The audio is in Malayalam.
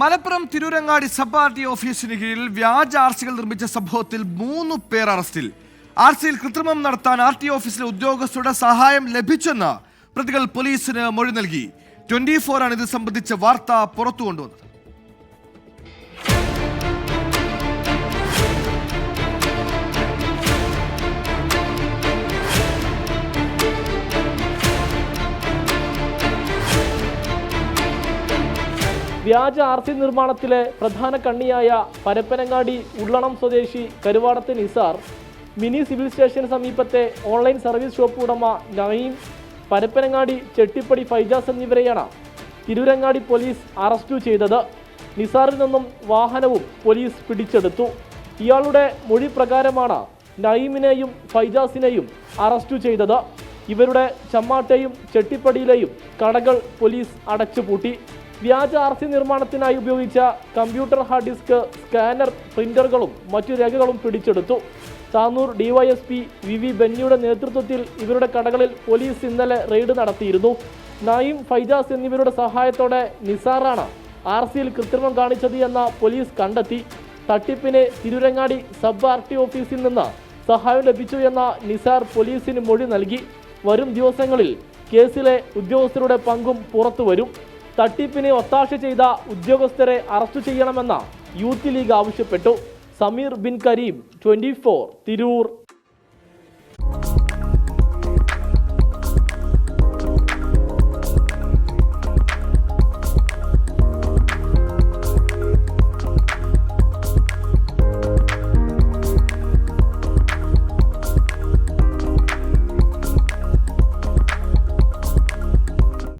Malappuram Tirurangadi sub R T ഓഫീസിന് കീഴിൽ വ്യാജ ആർ സികൾ നിർമ്മിച്ച സംഭവത്തിൽ മൂന്ന് പേർ അറസ്റ്റിൽ. ആർ സിയിൽ കൃത്രിമം നടത്താൻ ആർ ടി ഓഫീസിലെ ഉദ്യോഗസ്ഥരുടെ സഹായം ലഭിച്ചെന്ന് പ്രതികൾ പോലീസിന് മൊഴി നൽകി. ട്വന്റി ആണ് ഇത് സംബന്ധിച്ച വാർത്ത പുറത്തു കൊണ്ടുവന്നത് വ്യാജ ആർ സി നിർമ്മാണത്തിലെ പ്രധാന കണ്ണിയായ പരപ്പനങ്ങാടി ഉള്ളണം സ്വദേശി കരുവാടത്ത് നിസാർ മിനി സിവിൽ സ്റ്റേഷന് സമീപത്തെ ഓൺലൈൻ സർവീസ് ഷോപ്പ് ഉടമ നയീം പരപ്പനങ്ങാടി ചെട്ടിപ്പടി ഫൈജാസ് എന്നിവരെയാണ് തിരൂരങ്ങാടി പോലീസ് അറസ്റ്റു ചെയ്തത്. നിസാറിൽ നിന്നും വാഹനവും പോലീസ് പിടിച്ചെടുത്തു. ഇയാളുടെ മൊഴി പ്രകാരമാണ് നയീമിനെയും ഫൈജാസിനെയും അറസ്റ്റു ചെയ്തത്. ഇവരുടെ ചമ്മാട്ടെയും ചെട്ടിപ്പടിയിലെയും കടകൾ പോലീസ് അടച്ചുപൂട്ടി. വ്യാജ ആർ സി നിർമ്മാണത്തിനായി ഉപയോഗിച്ച കമ്പ്യൂട്ടർ ഹാർഡ് ഡിസ്ക് സ്കാനർ പ്രിന്ററുകളും മറ്റു രേഖകളും പിടിച്ചെടുത്തു. താനൂർ ഡിവൈഎസ്പി വി വി ബെന്നിയുടെ നേതൃത്വത്തിൽ ഇവരുടെ കടകളിൽ പോലീസ് ഇന്നലെ റെയ്ഡ് നടത്തിയിരുന്നു. നായിം ഫൈജാസ് എന്നിവരുടെ സഹായത്തോടെ നിസാറാണ് ആർ സിയിൽ കൃത്രിമം കാണിച്ചത് എന്ന പോലീസ് കണ്ടെത്തി. തട്ടിപ്പിനെ തിരുരങ്ങാടി സബ് ആർ ടി ഓഫീസിൽ നിന്ന് സഹായം ലഭിച്ചു എന്ന നിസാർ പോലീസിന് മൊഴി നൽകി. വരും ദിവസങ്ങളിൽ കേസിലെ ഉദ്യോഗസ്ഥരുടെ പങ്കും പുറത്തു വരും തട്ടിപ്പിന് ഒത്താശ ചെയ്ത ഉദ്യോഗസ്ഥരെ അറസ്റ്റ് ചെയ്യണമെന്ന യൂത്ത് ലീഗ് ആവശ്യപ്പെട്ടു. സമീർ ബിൻ കരീം ട്വന്റി തിരൂർ.